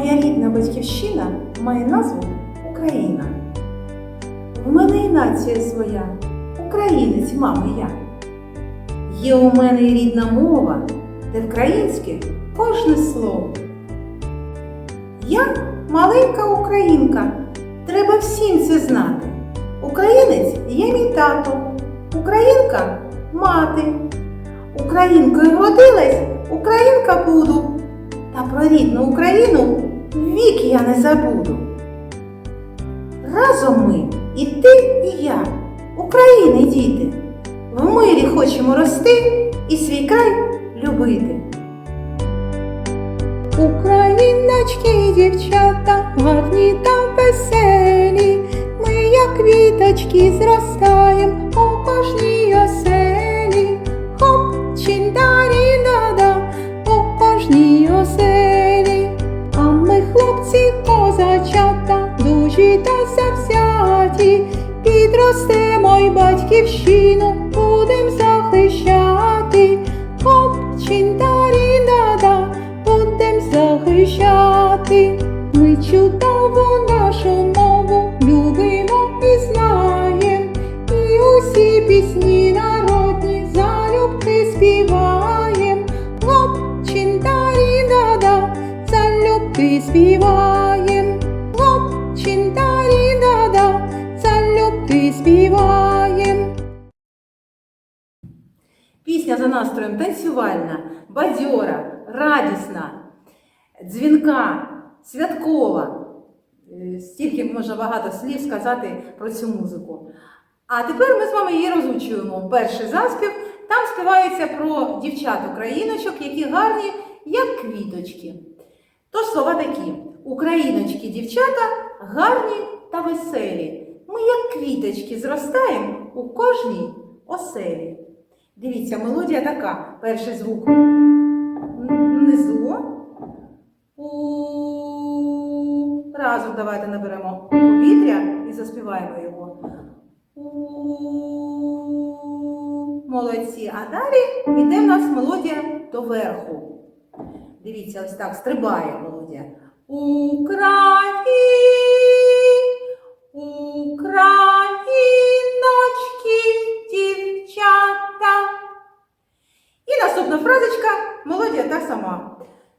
Моя рідна батьківщина має назву Україна. В мене і нація своя, українець, мами я. Є у мене і рідна мова, де вкраїнське кожне слово. Я маленька українка, треба всім це знати. Українець є мій тато, українка мати. Українкою родилась, українка буду. Та про рідну Україну вік я не забуду. Разом ми, і ти, і я, України діти, в мирі хочемо рости і свій край любити. Україночки і дівчата, гарні та веселі, ми, як квіточки, зростаєм хлопці, козачата, дужі та завзяті, підростемо й батьківщину будем захищати. Співаєм. Хоп, чиндарі дада, залюбки співаєм. Пісня за настроєм танцювальна, бадьора, радісна, дзвінка, святкова. Е, Стільки можна багато слів сказати про цю музику. А тепер ми з вами її розучуємо. Перший заспів. Там співається про дівчат-україночок, які гарні, як квіточки. Тож слова такі: Україночки, дівчата гарні та веселі. Ми, як квіточки, зростаємо у кожній оселі. Дивіться, мелодія така. Перший звук внизу. Разом давайте наберемо повітря і заспіваємо його. У. Молодці. А далі йде в нас мелодія до верху. Дивіться, ось так стрибає мелодія. Україні, Україночки, дівчата. І наступна фразочка, мелодія та сама.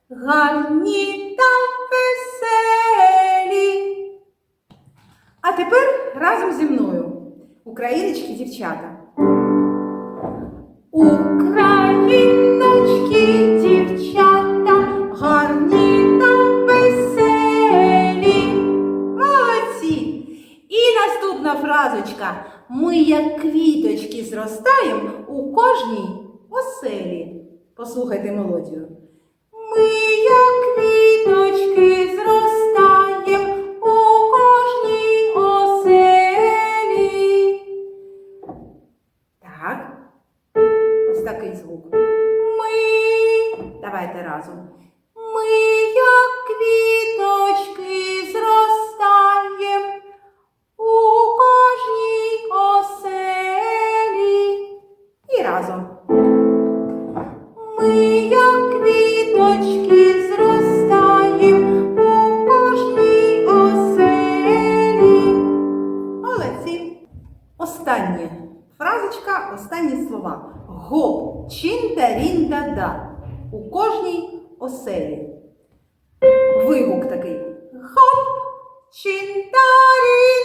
Гарні та веселі. А тепер разом зі мною. Україночки, дівчата. Україночки, наступна фразочка. Ми, як квіточки, зростаємо у кожній оселі. Послухайте мелодію. Ми, як квіточки, зростаємо разом. Ми, як квіточки, зростаєм у кожній оселі. Молодці. Останнє фразочка, останні слова. Гоп, чинта, рінда, да. У кожній оселі. Вигук такий. Хоп, чинта, рінда,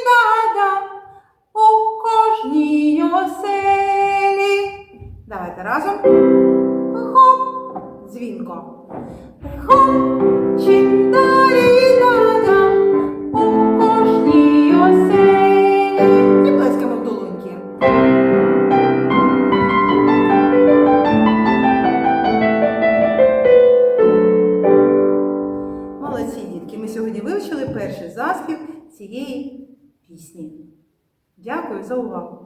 перший заспів цієї пісні. Дякую за увагу!